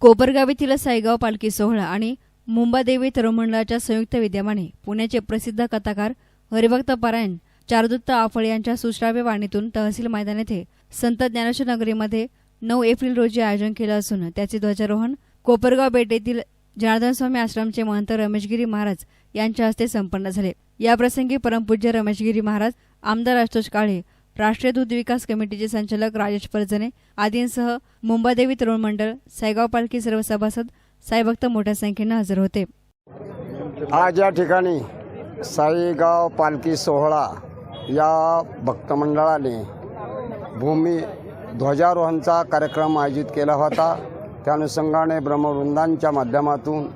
कोपरगाव येथील साईगाव पालखी सोहळा आणि मुंबादेवी तरुमंडळाच्या संयुक्त विद्यमाने पुण्याचे प्रसिद्ध कथाकार हरिभक्त पारायण चारुदत्त आफळ यांच्या सुश्राव्य वाणीतून तहसील मैदान येथे संत ज्ञानेश्वर नगरीमध्ये नऊ एप्रिल रोजी आयोजन केलं असून त्याचे ध्वजारोहण कोपरगाव बेटेतील जनार्दन स्वामी आश्रमचे महंत रमेशगिरी महाराज यांच्या हस्ते संपन्न झाले. याप्रसंगी परमपूज्य रमेशगिरी महाराज आमदार आशुतोष काळे राष्ट्रीय दूध विकास कमिटीचे संचालक राजेश परजने आदींसह मुंबादेवी तरुण मंडळ सायगाव पालखी सर्व सभासद साईभक्त मोठ्या संख्येनं हजर होते. आज या ठिकाणी साईगाव पालखी सोहळा या भक्तमंडळाने भूमी ध्वजारोहणचा कार्यक्रम आयोजित केला होता. त्या अनुषंगाने ब्रह्मवृंदांच्या माध्यमातून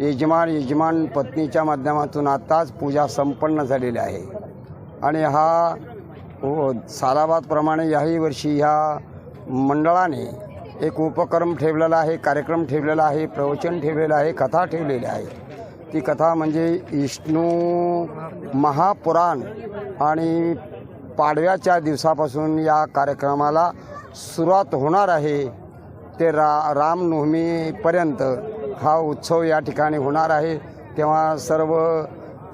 यजमान यजमान पत्नीच्या माध्यमातून आत्ताच पूजा संपन्न झालेली आहे. आणि हा व सालाबादप्रमाणे याही वर्षी ह्या मंडळाने एक उपक्रम ठेवलेला आहे कार्यक्रम ठेवलेला आहे प्रवचन ठेवलेलं आहे कथा ठेवलेली आहे. ती कथा म्हणजे विष्णू महापुराण आणि पाडव्याच्या दिवसापासून या कार्यक्रमाला सुरुवात होणार आहे. ते रा रामनवमीपर्यंत हा उत्सव या ठिकाणी होणार आहे. तेव्हा सर्व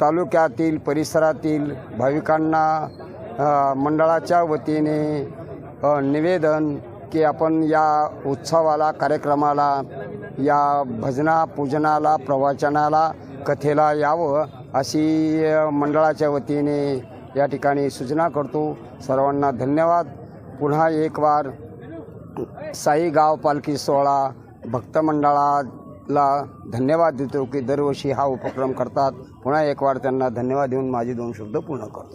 तालुक्यातील परिसरातील भाविकांना मंडळाच्या वतीने निवेदन की आपण या उत्सवाला कार्यक्रमाला या भजना पूजनाला प्रवचनाला कथेला यावं अशी मंडळाच्या वतीने या ठिकाणी सूचना करतो. सर्वांना धन्यवाद. पुन्हा एक वार साई गाव पालखी सोहळा भक्त मंडळाला धन्यवाद देतो की दरवर्षी हा उपक्रम करतात. पुन्हा एक वार त्यांना धन्यवाद देऊन माझे दोन शब्द पूर्ण करतो.